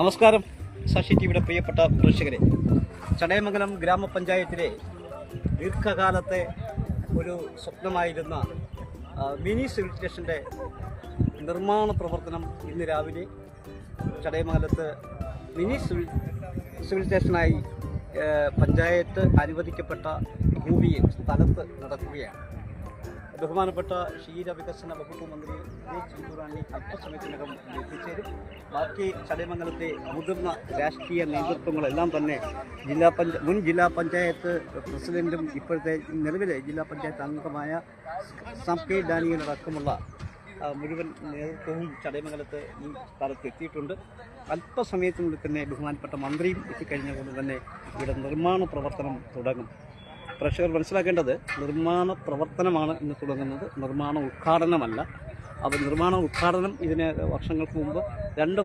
നമസ്കാരം. സാക്ഷി ടിവിയുടെ പ്രിയപ്പെട്ട പ്രേക്ഷകരെ. ചടയമംഗലം ഗ്രാമപഞ്ചായത്തിലെ ദീർഘകാലത്തെ ഒരു സ്വപ്നമായിരുന്ന മിനി സിവിൽ സ്റ്റേഷന്റെ നിർമ്മാണ പ്രവർത്തനം ഇന്ന് രാവിലെ ചടയമംഗലത്ത് മിനി സിവിൽ സിവിൽ സ്റ്റേഷനായി പഞ്ചായത്ത് അനുവദിക്കപ്പെട്ട ഭൂമിയിൽ സ്ഥലത്ത് നടക്കുകയാണ്. ബഹുമാനപ്പെട്ട ക്ഷീരവികസന വകുപ്പ് മന്ത്രി വി ചിന്തൂറാണി അല്പസമയത്തിനകം എത്തിച്ചേരും. ബാക്കി ചടയമംഗലത്തെ മുതിർന്ന രാഷ്ട്രീയ നേതൃത്വങ്ങളെല്ലാം തന്നെ ജില്ലാ പഞ്ച മുൻ ജില്ലാ പഞ്ചായത്ത് പ്രസിഡന്റും ഇപ്പോഴത്തെ നിലവിലെ ജില്ലാ പഞ്ചായത്ത് അംഗമായ സം കെ ഡാനിയലടക്കമുള്ള ആ, മുഴുവൻ നേതൃത്വവും ചടയമംഗലത്ത് ഈ സ്ഥലത്ത് എത്തിയിട്ടുണ്ട്. അല്പസമയത്തിനുള്ളിൽ തന്നെ ബഹുമാനപ്പെട്ട മന്ത്രിയും എത്തിക്കഴിഞ്ഞതുകൊണ്ട് തന്നെ ഇവിടെ നിർമ്മാണ പ്രവർത്തനം തുടങ്ങും. പ്രേക്ഷകർ മനസ്സിലാക്കേണ്ടത് നിർമ്മാണ പ്രവർത്തനമാണ് ഇന്ന് തുടങ്ങുന്നത്. നിർമ്മാണ ഉദ്ഘാടനമല്ല. അപ്പോൾ നിർമ്മാണ ഉദ്ഘാടനം ഇതിന് വർഷങ്ങൾക്ക് മുമ്പ് രണ്ട്